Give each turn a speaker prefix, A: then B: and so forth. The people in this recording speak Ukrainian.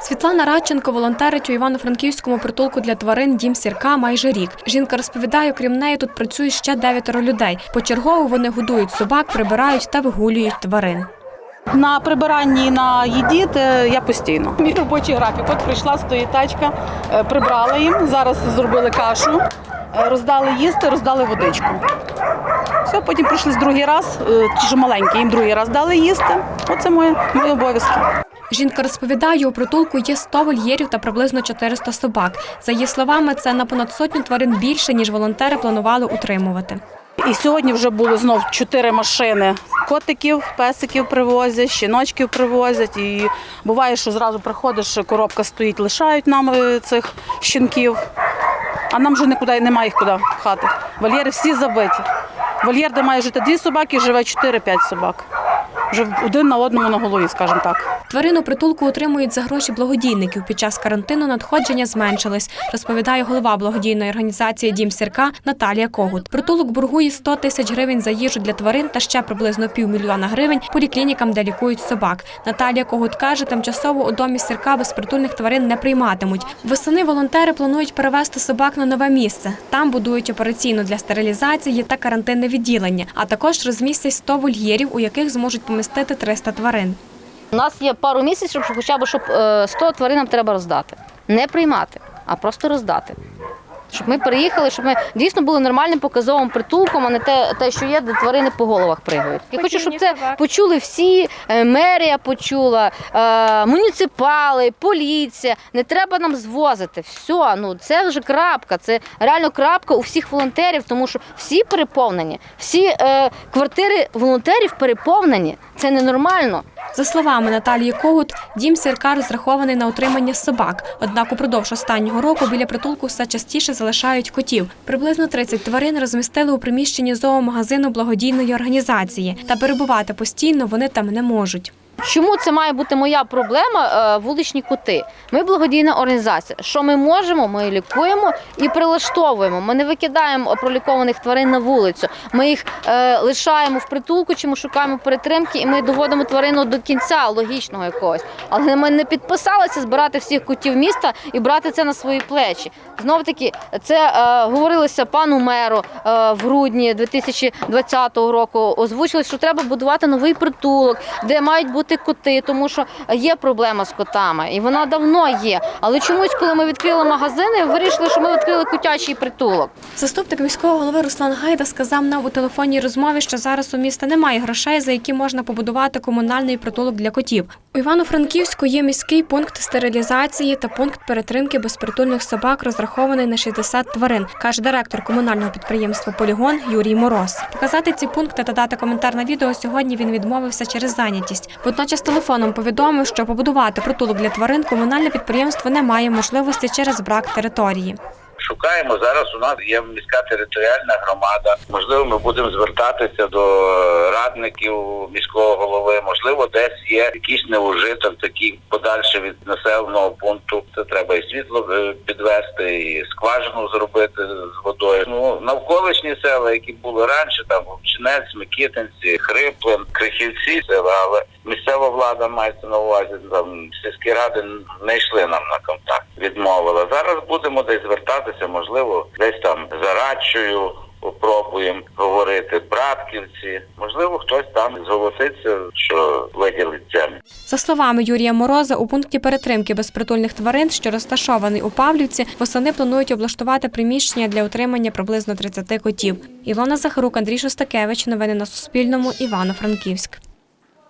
A: Світлана Радченко волонтерить у Івано-Франківському притулку для тварин Дім Сірка майже рік. Жінка розповідає, крім неї тут працює ще дев'ятеро людей. Почергово вони годують собак, прибирають та вигулюють тварин.
B: На прибиранні на їді те я постійно. Мій робочий графік. От прийшла, стоїть тачка, е, прибрала їм. Зараз зробили кашу, е, роздали їсти, роздали водичку. Все, потім прийшли з другий раз, е, ті, що маленькі, їм другий раз дали їсти. Оце мої, мої обов'язки.
A: Жінка розповідає, у притулку є 100 вольєрів та приблизно 400 собак. За її словами, це на понад сотню тварин більше, ніж волонтери планували утримувати.
B: І сьогодні вже було знов чотири машини. Котиків, песиків привозять, щіночків привозять. І буває, що зразу приходиш, коробка стоїть, лишають нам е, цих щенків. А нам вже нікуди немає їх куди пхати. Вольєри всі забиті. Вольєр, де має жити дві собаки, живе 4-5 собак. Вже один на одному на голові, скажімо так.
A: Тварину притулку утримують за гроші благодійників. Під час карантину надходження зменшились, розповідає голова благодійної організації Дім Сірка Наталія Когут. Притулок боргує 100 тисяч гривень за їжу для тварин та ще приблизно півмільйона гривень поліклінікам, де лікують собак. Наталія Когут каже, тимчасово у домі Сірка безпритульних тварин не прийматимуть. Восени волонтери планують перевезти собак на нове місце. Там будують операційну для стерилізації та карантинне відділення, а також розмістять 100 вольєрів, у яких зможуть помістити 300 тварин.
C: У нас є пару місяців, щоб хоча б щоб е, 100 тварин нам треба роздати. Не приймати, а просто роздати. Щоб ми приїхали, щоб ми дійсно були нормальним показовим притулком, а не те, те що є, де тварини по головах пригають. Я хочу, щоб це почули всі, е, мерія почула, е, муніципали, поліція. Не треба нам звозити. Все, ну це вже крапка. Це реально крапка у всіх волонтерів, тому що всі переповнені, всі е, квартири волонтерів переповнені. Це ненормально.
A: За словами Наталії Когут, дім Сірка розрахований на утримання собак. Однак упродовж останнього року біля притулку все частіше залишають котів. Приблизно 30 тварин розмістили у приміщенні зоомагазину благодійної організації. Та перебувати постійно вони там не можуть.
C: Чому це має бути моя проблема? е, Вуличні коти. Ми благодійна організація. Що ми можемо, ми лікуємо і прилаштовуємо. Ми не викидаємо пролікованих тварин на вулицю. Ми їх е, лишаємо в притулку, чи ми шукаємо перетримки, і ми доводимо тварину до кінця логічного якогось. Але ми не підписалися збирати всіх котів міста і брати це на свої плечі. Знов таки, це е, говорилося пану меру в грудні 2020 року. Озвучили, що треба будувати новий притулок, де мають бути коти, тому що є проблема з котами, і вона давно є. Але чомусь, коли ми відкрили магазини, вирішили, що ми відкрили котячий притулок.
A: Заступник міського голови Руслан Гайда сказав нам у телефонній розмові, що зараз у міста немає грошей, за які можна побудувати комунальний притулок для котів. У Івано-Франківську є міський пункт стерилізації та пункт перетримки безпритульних собак, розрахований на 60 тварин, каже директор комунального підприємства Полігон Юрій Мороз. Показати ці пункти та дати коментар на відео сьогодні він відмовився через зайнятість. Водночас телефоном повідомив, що побудувати притулок для тварин комунальне підприємство не має можливості через брак території.
D: Шукаємо зараз. У нас є міська територіальна громада. Можливо, ми будемо звертатися до радників міського голови. Можливо, десь є якийсь неужиток, такий подальше від населеного пункту. Це треба і світло е, підвести, і скважину зробити з водою. Ну навколишні села, які були раніше, там Вовчинець, Микитинці, Хриплин, Крихівці, села, але місцева влада мається на увазі. Там сільські ради не йшли нам на контакт, відмовила. Зараз будемо десь звертатися, можливо, десь там за Радчою Пробуємо говорити братківці. Можливо, хтось там зголоситься, що виділить.
A: За словами Юрія Мороза, у пункті перетримки безпритульних тварин, що розташований у Павлівці, восени планують облаштувати приміщення для утримання приблизно 30 котів. Ілона Захарук, Андрій Шостакевич. Новини на Суспільному. Івано-Франківськ.